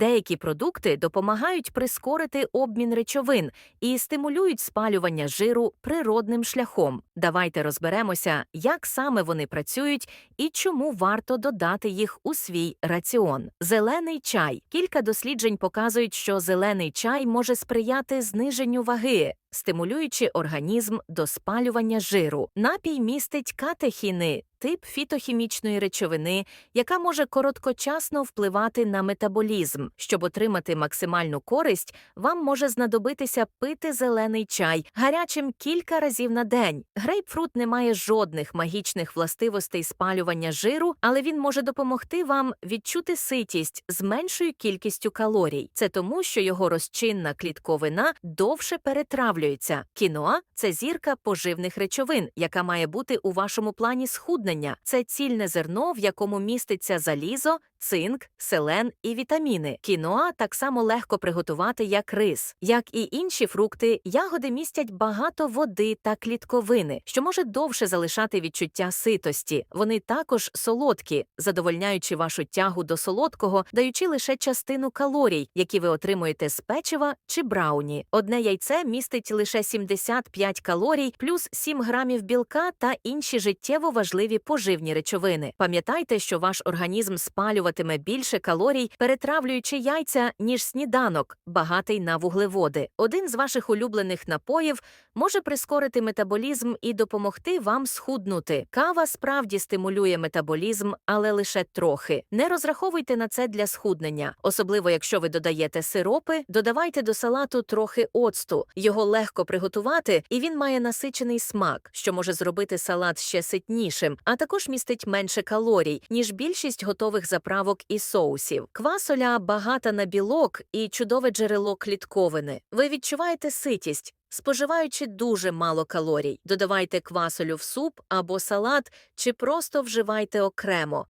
Деякі продукти допомагають прискорити обмін речовин і стимулюють спалювання жиру природним шляхом. Давайте розберемося, як саме вони працюють і чому варто додати їх у свій раціон. Зелений чай. Кілька досліджень показують, що зелений чай може сприяти зниженню ваги. Стимулюючи організм до спалювання жиру, напій містить катехіни, тип фітохімічної речовини, яка може короткочасно впливати на метаболізм. Щоб отримати максимальну користь, вам може знадобитися пити зелений чай гарячим кілька разів на день. Грейпфрут не має жодних магічних властивостей спалювання жиру, але він може допомогти вам відчути ситість з меншою кількістю калорій. Це тому, що його розчинна клітковина довше перетравлюється. Кіноа це зірка поживних речовин, яка має бути у вашому плані схуднення. Це цільне зерно, в якому міститься залізо, цинк, селен і вітаміни. Кіноа так само легко приготувати, як рис. Як і інші фрукти, ягоди містять багато води та клітковини, що може довше залишати відчуття ситості. Вони також солодкі, задовольняючи вашу тягу до солодкого, даючи лише частину калорій, які ви отримуєте з печива чи брауні. Одне яйце містить лише 75 калорій, плюс 7 грамів білка та інші життєво важливі поживні речовини. Пам'ятайте, що ваш організм спалюватиме більше калорій, перетравлюючи яйця, ніж сніданок, багатий на вуглеводи. Один з ваших улюблених напоїв може прискорити метаболізм і допомогти вам схуднути. Кава справді стимулює метаболізм, але лише трохи. Не розраховуйте на це для схуднення, особливо якщо ви додаєте сиропи, додавайте до салату трохи оцту. Його легко приготувати, і він має насичений смак, що може зробити салат ще ситнішим, а також містить менше калорій, ніж більшість готових заправок і соусів. Квасоля багата на білок і чудове джерело клітковини. Ви відчуваєте ситість. Споживаючи дуже мало калорій, додавайте квасолю в суп або салат, чи просто вживайте окремо.